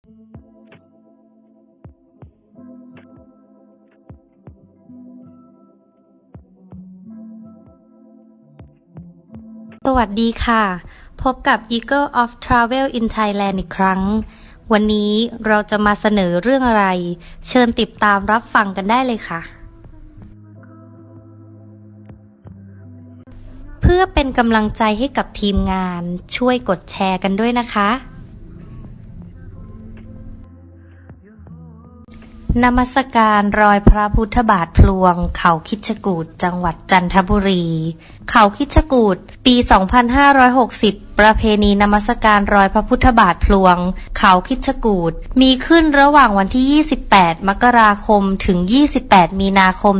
สวัสดีค่ะ พบกับ Eagle of Travel in Thailand อีกครั้ง วันนี้เราจะมาเสนอเรื่องอะไร เชิญติดตามรับฟังกันได้เลยค่ะ เพื่อเป็นกำลังใจให้กับทีมงาน ช่วยกดแชร์กันด้วยนะคะ นมัสการรอยพระพุทธบาทพลวง เขาคิชกูดจังหวัดจันทบุรี เขาคิชกูดปี 2560 ประเพณีนมัสการรอยพระพุทธบาทพลวง เขาคิดจกูดมีขึ้นระหว่างวันที่ 28 มกราคมถึง 28 มีนาคม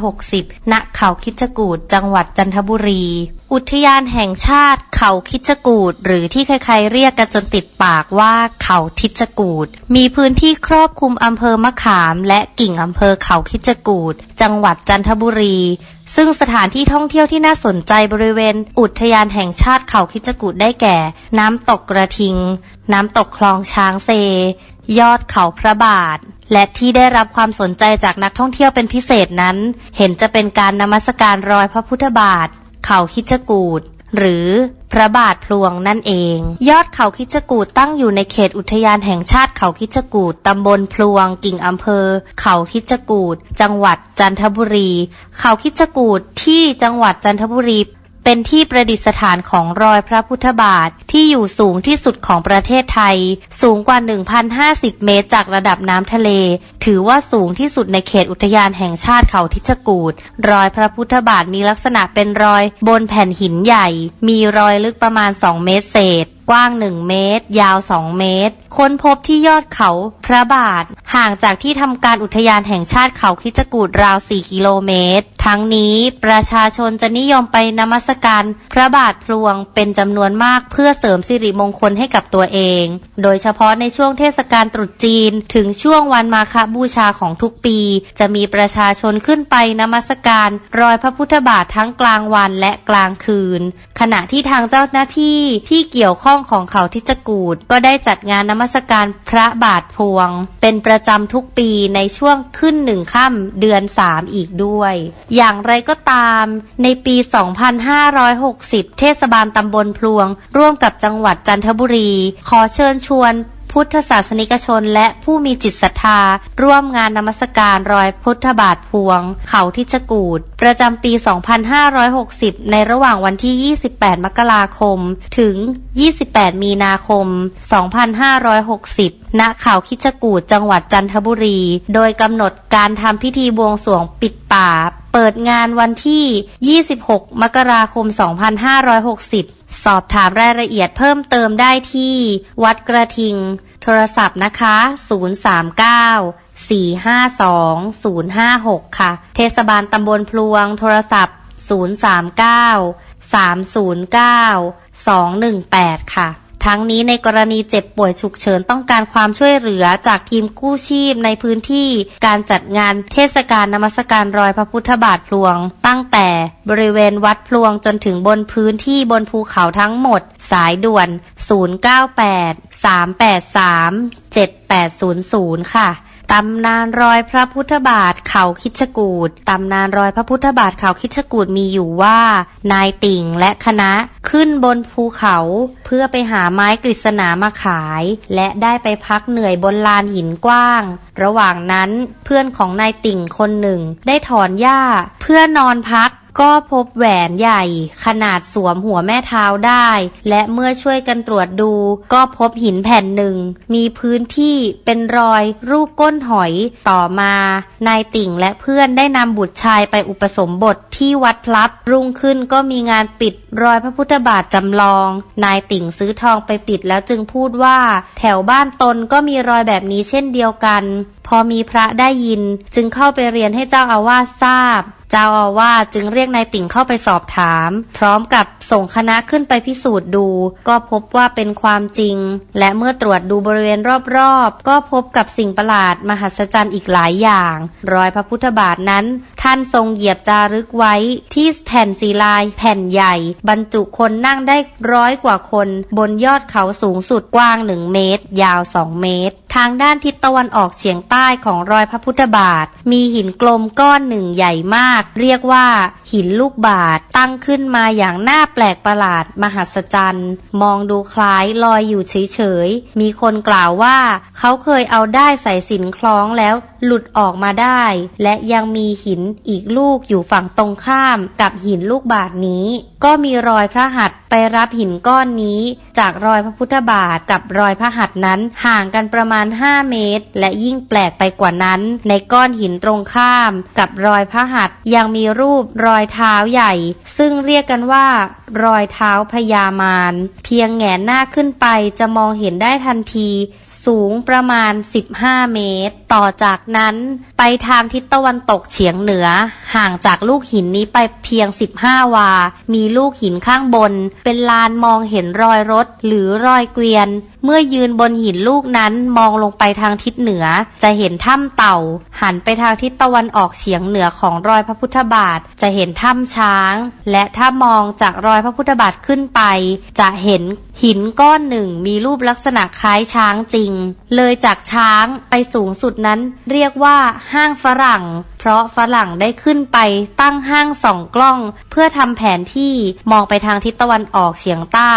2560 ณ เขาคิดจกูดจังหวัดจันทบุรี อุทยานแห่งชาติ เขาคิดจกูดหรือที่ใครๆเรียกกันจนติดปากว่าเขาทิดจกูดมีพื้นที่ครอบคลุมอำเภอมะขาม และกิ่งอำเภอเขาคิดจกูดจังหวัดจันทบุรี ซึ่งสถานที่ท่องเที่ยวที่น่าสนใจบริเวณ อุทยานแห่งชาติเขาคิจกูดได้แก่ น้ำตกกระทิง น้ำตกคลองช้างเซ ยอดเขาพระบาท และที่ได้รับความสนใจจากนักท่องเที่ยวเป็นพิเศษนั้น เห็นจะเป็นการนมัสการรอยพระพุทธบาท เขาคิจกูดหรือ พระบาทพลวงนั่นเอง ยอดเขาคิจกูดตั้งอยู่ในเขตอุทยานแห่งชาติเขาคิจกูดตำบลพลวงกิ่งอำเภอ เขาคิจกูดจังหวัดจันทบุรี เขาคิจกูดที่จังหวัดจันทบุรี เป็นที่ประดิษฐานของรอยพระพุทธบาทที่อยู่สูงที่สุดของประเทศไทย สูงกว่า 1,050 เมตรจากระดับน้ำทะเล ถือว่าสูงที่สุดในเขตอุทยานแห่งชาติเขาทิชกูดรอยพระพุทธบาทมีลักษณะเป็นรอยบนแผ่นหินใหญ่ มีรอยลึกประมาณ 2 เมตรเศษ กว้าง1เมตร ยาว2เมตร ค้นพบที่ยอดเขาพระบาท ห่างจากที่ทำการอุทยานแห่งชาติเขาคิจกูดราว 4 กิโลเมตร ทั้งนี้ประชาชนจะนิยมไปนมัสการพระบาทพลวงเป็นจำนวนมากเพื่อเสริมสิริมงคลให้กับตัวเอง โดยเฉพาะในช่วงเทศกาลตรุษจีน ถึงช่วงวันมาฆบูชาของทุกปี จะมีประชาชนขึ้นไปนมัสการรอยพระพุทธบาททั้งกลางวันและกลางคืน ขณะที่ทางเจ้าหน้าที่ที่เกี่ยวข้องของเขาทิจกูด ก็ได้จัดงานนมัสการพระบาทพวง เป็นประจำทุกปีในช่วงขึ้นหนึ่งค่ำเดือนสามอีกด้วย อย่างไรก็ตามในปี 2560 เทศบาลตำบลพลวง ร่วมกับจังหวัดจันทบุรี ขอเชิญชวน พุทธศาสนิกชนและผู้มีจิตศรัทธา ร่วมงานนมัสการรอยพุทธบาทพวง เขาทิชกูด ประจำปี 2560 ในระหว่างวันที่ 28 มกราคม ถึง 28 มีนาคม 2560 ณ เขาคิชกูดจังหวัดจันทบุรี โดยกำหนดการทำพิธีบวงสรวงปิดป่า เปิดงานวันที่ 26 มกราคม 2560 สอบถามรายละเอียดเพิ่มเติมได้ที่วัดกระทิง โทรศัพท์นะคะ 039 452 056 ค่ะ เทศบาลตำบลพลวง โทรศัพท์ 039 309 218 ค่ะ ทั้งนี้ในกรณีเจ็บป่วยฉุกเฉินต้องการความช่วยเหลือจากทีมกู้ชีพในพื้นที่การจัดงานเทศกาลนมัสการรอยพระพุทธบาทพลวง ตั้งแต่บริเวณวัดพลวงจนถึงบนพื้นที่บนภูเขาทั้งหมด สายด่วน 098 383 7800 ค่ะ ตำนานรอยพระพุทธบาทเขาคิดสกูดตำนานรอยพระพุทธบาทเขาคิดสกูดมีอยู่ว่า นายติ่งและคณะขึ้นบนภูเขาเพื่อไปหาไม้กฤษณามาขาย และได้ไปพักเหนื่อยบนลานหินกว้าง ระหว่างนั้นเพื่อนของนายติ่งคนหนึ่ง ได้ถอนหญ้า เพื่อนอนพัก ก็พบแหวนใหญ่ ขนาดสวมหัวแม่เท้าได้ และเมื่อช่วยกันตรวจดู ก็พบหินแผ่นหนึ่ง มีพื้นที่เป็นรอยรูปก้นหอยต่อมานายติ่งและเพื่อนได้นำบุตรชายไปอุปสมบทที่วัดพลับ รุ่งขึ้นก็มีงานปิดรอยพระพุทธบาทจำลอง นายติ่งซื้อทองไปปิดแล้วจึงพูดว่า แถวบ้านตนก็มีรอยแบบนี้เช่นเดียวกันพอมีพระได้ยินจึงเข้าไปเรียนให้เจ้าอาวาสทราบ เจ้าอาวาสจึงเรียกนายติ่งเข้าไปสอบถาม พร้อมกับส่งคณะขึ้นไปพิสูจน์ดู ก็พบว่าเป็นความจริง และเมื่อตรวจดูบริเวณรอบๆ ก็พบกับสิ่งประหลาดมหัศจรรย์อีกหลายอย่าง รอยพระพุทธบาทนั้น ท่านทรงเหยียบจารึกไว้ที่แผ่นศิลาแผ่นใหญ่ บรรจุคนนั่งได้ร้อยกว่าคน บนยอดเขาสูงสุดกว้างหนึ่งเมตร ยาวสองเมตร ทางด้านทิศตะวันออกเฉียงใต้ของรอยพระพุทธบาท มีหินกลมก้อนหนึ่งใหญ่มาก เรียกว่า หินลูกบาทตั้งขึ้นมาอย่างน่าแปลกประหลาดมหัศจรรย์ มองดูคล้ายลอยอยู่เฉยๆมีคนกล่าวว่า เขาเคยเอาได้ใส่สินคล้องแล้ว หลุดออกมาได้ และยังมีหินอีกลูกอยู่ฝั่งตรงข้ามกับหินลูกบาทนี้ ก็มีรอยพระหัตถ์ไปรับหินก้อนนี้ จากรอยพระพุทธบาทกับรอยพระหัตถ์นั้นห่างกันประมาณ 5 เมตร และยิ่งแปลกไปกว่านั้น ในก้อนหินตรงข้าม กับรอยพระหัตถ์ยังมีรูปรอยเท้าใหญ่ ซึ่งเรียกกันว่า รอยเท้าพญามาร เพียงแหงนหน้าขึ้นไปจะมองเห็นได้ทันที สูงประมาณ 15 เมตร ต่อจากนั้นไปทางทิศตะวันตกเฉียงเหนือ ห่างจากลูกหินนี้ไปเพียง 15 วา มีลูกหินข้างบน เป็นลานมองเห็นรอยรถหรือรอยเกวียน เมื่อยืนบนหินลูกนั้นมองลงไปทางทิศเหนือ จะเห็นถ้ำเต่า หันไปทางทิศตะวันออกเฉียงเหนือของรอยพระพุทธบาท จะเห็นถ้ำช้าง และถ้ามองจากรอยพระพุทธบาทขึ้นไป จะเห็นหินก้อนหนึ่งมีรูปลักษณะคล้ายช้างจริง เลยจากช้างไปสูงสุดนั้นเรียกว่าห้างฝรั่ง เพราะฝรั่งได้ขึ้นไปตั้งห้างสองกล้อง เพื่อทำแผนที่มองไปทางทิศตะวันออกเฉียงใต้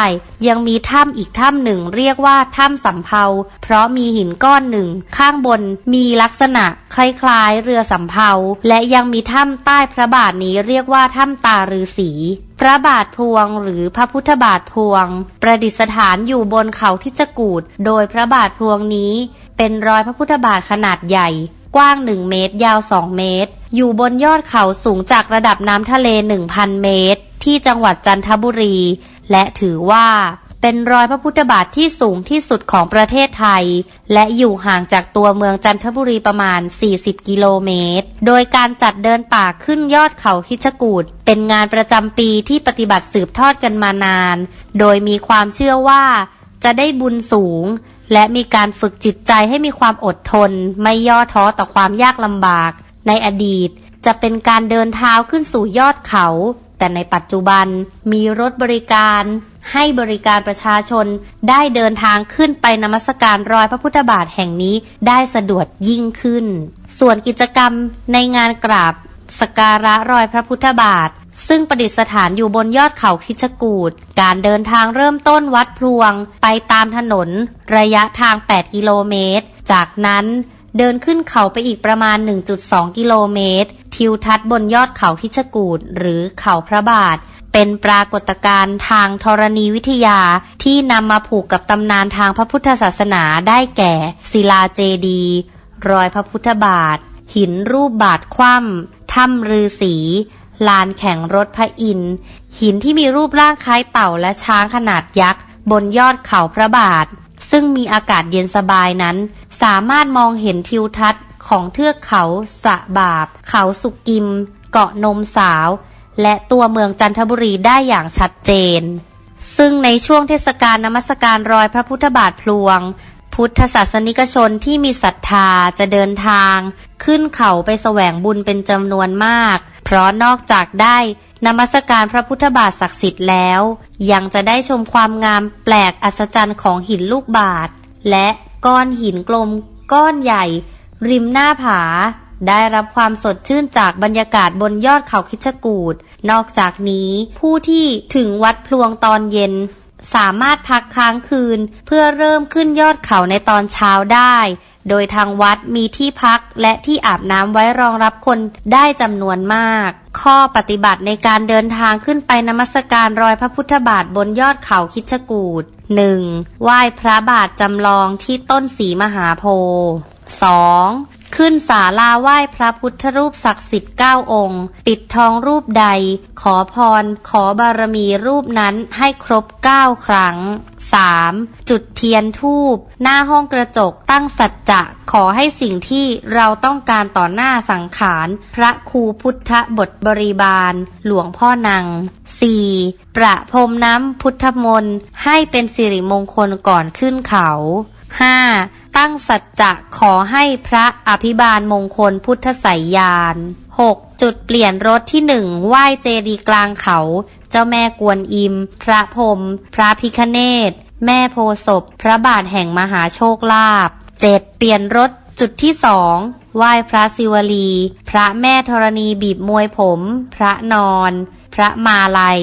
ยังมีถ้ำอีกถ้ำหนึ่งเรียกว่าถ้ำสำเภา เพราะมีหินก้อนหนึ่ง ข้างบนมีลักษณะคล้ายๆเรือสำเภา และยังมีถ้ำใต้พระบาทนี้เรียกว่าถ้ำตาฤาษีพระบาทพวงหรือพระพุทธบาทพวง ประดิษฐานอยู่บนเขาทิจกูดโดยพระบาทพวงนี้ เป็นรอยพระพุทธบาทขนาดใหญ่ กว้าง 1 เมตร ยาว 2 เมตร อยู่บนยอดเขาสูงจากระดับน้ำทะเล 1,000 เมตร ที่จังหวัดจันทบุรี และถือว่าเป็นรอยพระพุทธบาทที่สูงที่สุดของประเทศไทย และอยู่ห่างจากตัวเมืองจันทบุรีประมาณ 40 กิโลเมตร โดยการจัดเดินป่าขึ้นยอดเขาคิชกูดเป็นงานประจำปีที่ปฏิบัติสืบทอดกันมานาน โดยมีความเชื่อว่าจะได้บุญสูง และมีการฝึกจิตใจให้มีความอดทน ไม่ย่อท้อต่อความยากลำบาก ในอดีตจะเป็นการเดินเท้าขึ้นสู่ยอดเขา แต่ในปัจจุบันมีรถบริการ ให้บริการประชาชนได้เดินทางขึ้นไปนมัสการรอยพระพุทธบาทแห่งนี้ได้สะดวกยิ่งขึ้น ส่วนกิจกรรมในงานกราบสการะรอยพระพุทธบาท ซึ่งประดิษฐานอยู่บนยอดเขาคิชกูด การเดินทางเริ่มต้นวัดพลวง ไปตามถนน ระยะทาง 8 กิโลเมตร จากนั้นเดินขึ้นเขาไปอีกประมาณ 1.2 กิโลเมตร ทิวทัศน์บนยอดเขาคิชกูดหรือเขาพระบาท เป็นปรากฏการณ์ทางธรณีวิทยาที่นำมาผูกกับตำนานทางพระพุทธศาสนาได้แก่ ศิลาเจดี รอยพระพุทธบาท หินรูปบาทคว่ำถ้ำฤาษี ลานแข่งรถพระอินทร์หินที่มีรูปร่างคล้ายเต่าและช้างขนาดยักษ์ บนยอดเขาพระบาท ซึ่งมีอากาศเย็นสบายนั้น สามารถมองเห็นทิวทัศน์ของเทือกเขาสะบาบ เขาสุกิม เกาะนมสาว และตัวเมืองจันทบุรีได้อย่างชัดเจน ซึ่งในช่วงเทศกาลนมัสการรอยพระพุทธบาทพลวง พุทธศาสนิกชนที่มีศรัทธาจะเดินทาง ขึ้นเขาไปแสวงบุญเป็นจำนวนมาก เพราะนอกจากได้นมัสการพระพุทธบาทศักดิ์สิทธิ์แล้ว ยังจะได้ชมความงามแปลกอัศจรรย์ของหินลูกบาท และก้อนหินกลม ก้อนใหญ่ ริมหน้าผา ได้รับความสดชื่นจากบรรยากาศบนยอดเขาคิชกูดนอกจากนี้ผู้ที่ถึงวัดพลวงตอนเย็น สามารถพักค้างคืน เพื่อเริ่มขึ้นยอดเขาในตอนเช้าได้ โดยทางวัดมีที่พักและที่อาบน้ำไว้รองรับคนได้จำนวนมาก ข้อปฏิบัติในการเดินทางขึ้นไปนมัสการรอยพระพุทธบาทบนยอดเขาคิชกูด 1. ไหว้พระบาทจำลองที่ต้นสีมหาโพธิ์ 2. ขึ้นศาลาไหว้พระพุทธรูปศักดิ์สิทธิ์เก้าองค์ ปิดทองรูปใด ขอพร ขอบารมีรูปนั้นให้ครบเก้าครั้ง 3. จุดเทียนทูบหน้าห้องกระจกตั้งสัจจะ ขอให้สิ่งที่เราต้องการต่อหน้าสังขาร พระครูพุทธบทบริบาล หลวงพ่อนัง 4. ประพรมน้ำพุทธมนต์ให้เป็นสิริมงคลก่อนขึ้นเขา 5. ตั้งสัจจะขอให้พระอภิบาลมงคลพุทธไสยยาน 6. จุดเปลี่ยนรถที่หนึ่งไหว้เจดีกลางเขา เจ้าแม่กวนอิม พระพรมพระพิคเนตแม่โพศพพระบาทแห่งมหาโชคลาภ 7. เปลี่ยนรถจุดที่สองไหว้พระศิวลี พระแม่ธรณีบีบมวยผม พระนอน พระมาลัย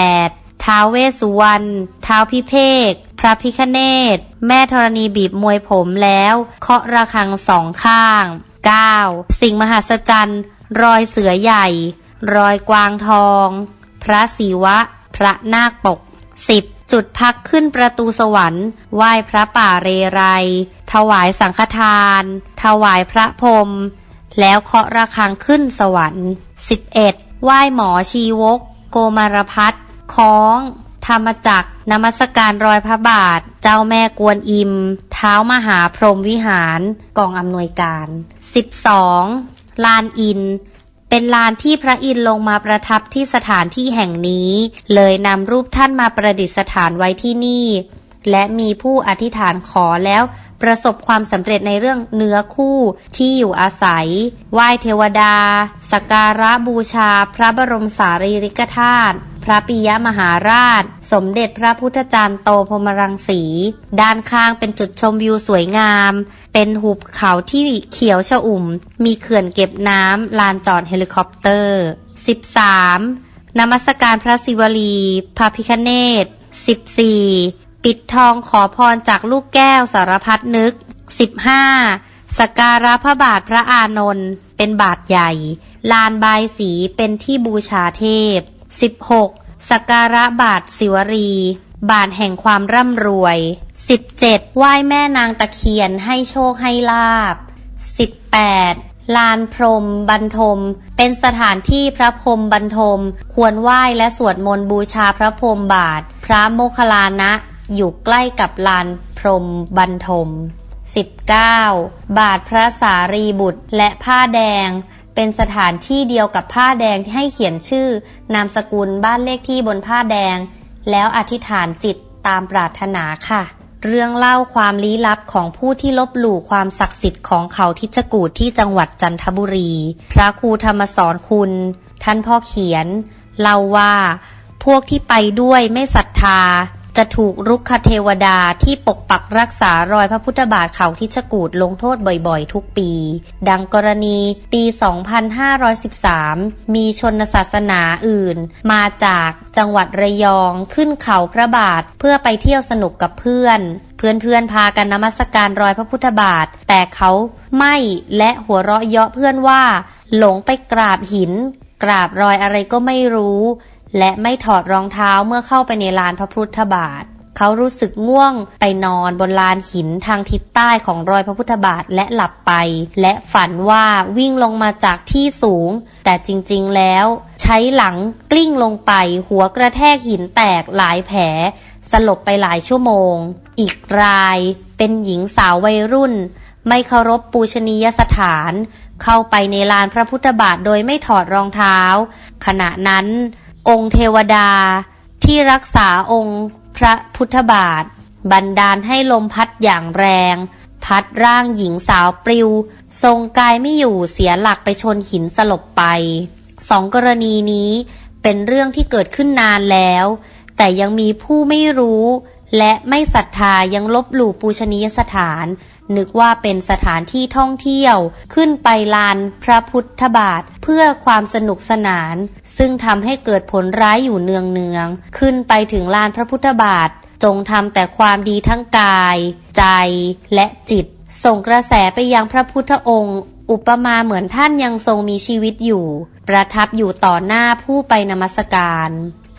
8. ท้าวเวสสุวรรณท้าวพิเภก พระพิคเนตแม่ธรณีบีบมวยผมแล้ว เคาะระฆังสองข้าง 9. สิ่งมหัศจรรย์ รอยเสือใหญ่ รอยกวางทอง พระศิวะ พระนาคปก 10. จุดพักขึ้นประตูสวรรค์ ไหว้พระป่าเรไร ถวายสังฆทาน ถวายพระพรม แล้วเคาะระฆังขึ้นสวรรค์ 11. ไหว้หมอชีวก โกมารพัฒคล้อง ธรรมจักร นมัสการรอยพระบาท เจ้าแม่กวนอิม เท้ามหาพรหมวิหารกองอำนวยการ 12. ลานอิน เป็นลานที่พระอินทร์ลงมาประทับที่สถานที่แห่งนี้ เลยนำรูปท่านมาประดิษฐานไว้ที่นี่ และมีผู้อธิษฐานขอแล้วประสบความสำเร็จในเรื่องเนื้อคู่ที่อยู่อาศัย ไหว้เทวดา สกการะบูชา พระบรมสารีริกธาตุ พระปิยมหาราช สมเด็จพระพุทธจารย์โตพรหมรังสี ด้านข้างเป็นจุดชมวิวสวยงาม เป็นหุบเขาที่เขียวชอุ่ม มีเขื่อนเก็บน้ำลานจอดเฮลิคอปเตอร์ 13. นมัสการพระศิวลี พระพิคเนต 14. ปิดทองขอพรจากลูกแก้วสารพัดนึก 15. สกการะพระบาทพระอานนท์เป็นบาทใหญ่ ลานบายสีเป็นที่บูชาเทพ 16. สักการะบาทศิวรี บาทแห่งความร่ำรวย 17. ไหว้แม่นางตะเคียนให้โชคให้ลาบ 18. ลานพรมบรรทม เป็นสถานที่พระพรมบรรทม ควรไหว้และสวดมนต์บูชาพระพรมบาท พระโมคคัลลานะ อยู่ใกล้กับลานพรมบรรทม 19. บาทพระสารีบุตรและผ้าแดง เป็นสถานที่เดียวกับผ้าแดงที่ให้เขียนชื่อ นามสกุลบ้านเลขที่บนผ้าแดง แล้วอธิษฐานจิตตามปรารถนาค่ะ เรื่องเล่าความลี้ลับของผู้ที่ลบหลู่ความศักดิ์สิทธิ์ของเขาทิชกูดที่จังหวัดจันทบุรี พระครูธรรมสอนคุณ ท่านพ่อเขียน เล่าว่า พวกที่ไปด้วยไม่ศรัทธา จะถูกรุกขเทวดาที่ปกปักรักษารอยพระพุทธบาทเขาทิชกูดลงโทษบ่อยๆ ทุกปี ดังกรณีปี 2513 มีชนศาสนาอื่น มาจากจังหวัดระยองขึ้นเขาพระบาทเพื่อไปเที่ยวสนุกกับเพื่อนเพื่อนๆพากันนมัสการรอยพระพุทธบาท แต่เขาไม่และหัวเราะเยาะเพื่อนว่า หลงไปกราบหิน กราบรอยอะไรก็ไม่รู้ และไม่ถอดรองเท้าเมื่อเข้าไปในลานพระพุทธบาท เขารู้สึกง่วงไปนอนบนลานหินทางทิศใต้ของรอยพระพุทธบาทและหลับไป และฝันว่าวิ่งลงมาจากที่สูง แต่จริงๆแล้ว ใช้หลังกลิ้งลงไป หัวกระแทกหินแตกหลายแผล สลบไปหลายชั่วโมง อีกรายเป็นหญิงสาววัยรุ่น ไม่เคารพปูชนียสถาน เข้าไปในลานพระพุทธบาทโดยไม่ถอดรองเท้า ขณะนั้น องค์เทวดา ที่รักษาองค์พระพุทธบาท บันดาลให้ลมพัดอย่างแรง พัดร่างหญิงสาวปลิว ทรงกายไม่อยู่เสียหลักไปชนหินสลบไป สองกรณีนี้เป็นเรื่องที่เกิดขึ้นนานแล้ว แต่ยังมีผู้ไม่รู้ และไม่ศรัทธายังลบหลู่ปูชนียสถาน นึกว่าเป็นสถานที่ท่องเที่ยว ขึ้นไปลานพระพุทธบาท เพื่อความสนุกสนาน ซึ่งทำให้เกิดผลร้ายอยู่เนืองเนืองๆขึ้นไปถึงลานพระพุทธบาท จงทำแต่ความดีทั้งกาย ใจและจิต ส่งกระแสไปยังพระพุทธองค์ อุปมาเหมือนท่านยังทรงมีชีวิตอยู่ ประทับอยู่ต่อหน้าผู้ไปนมัสการ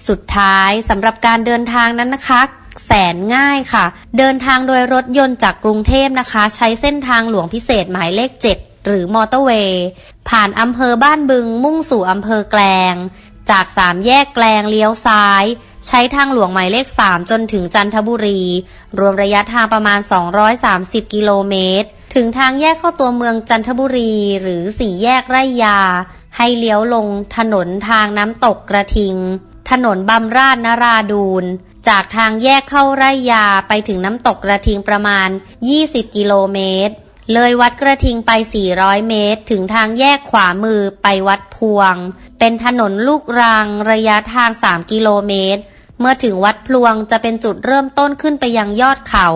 สุดท้ายสำหรับการเดินทางนั้นนะคะ แสนง่ายค่ะ เดินทางโดยรถยนต์จากกรุงเทพนะคะ ใช้เส้นทางหลวงพิเศษหมายเลข 7 หรือมอเตอร์เวย์ ผ่านอำเภอบ้านบึงมุ่งสู่อำเภอแกลง จากสามแยกแกลงเลี้ยวซ้าย ใช้ทางหลวงหมายเลข 3 จนถึงจันทบุรี รวมระยะทางประมาณ 230 กิโลเมตร ถึงทางแยกเข้าตัวเมืองจันทบุรีหรือสี่แยกไร่ยา ให้เลี้ยวลงถนนทางน้ำตกกระทิง ถนนบำราชนราดูน จากทางแยกเข้าไร่ยาไปถึงน้ำตกกระทิงประมาณ 20 กิโลเมตร เลยวัดกระทิงไป 400 เมตร ถึงทางแยกขวามือไปวัดพวง เป็นถนนลูกรังระยะทาง 3 กิโลเมตร เมื่อถึงวัดพลวงจะเป็นจุดเริ่มต้นขึ้นไปยังยอดเขา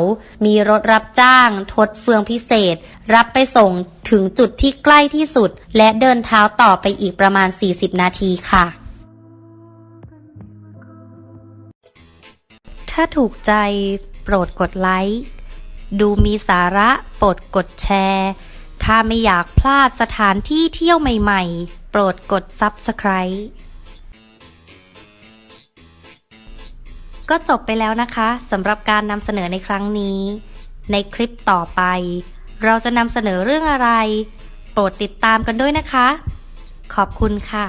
มีรถรับจ้าง ทดเฟืองพิเศษ รับไปส่งถึงจุดที่ใกล้ที่สุด และเดินเท้าต่อไปอีกประมาณ 40 นาทีค่ะ ถ้าถูกใจโปรดกดไลค์ ดูมีสาระโปรดกดแชร์ ถ้าไม่อยากพลาดสถานที่เที่ยวใหม่ๆ โปรดกด Subscribe ก็จบไปแล้วนะคะสำหรับการนำเสนอในครั้งนี้ ในคลิปต่อไป เราจะนำเสนอเรื่องอะไร โปรดติดตามกันด้วยนะคะ ขอบคุณค่ะ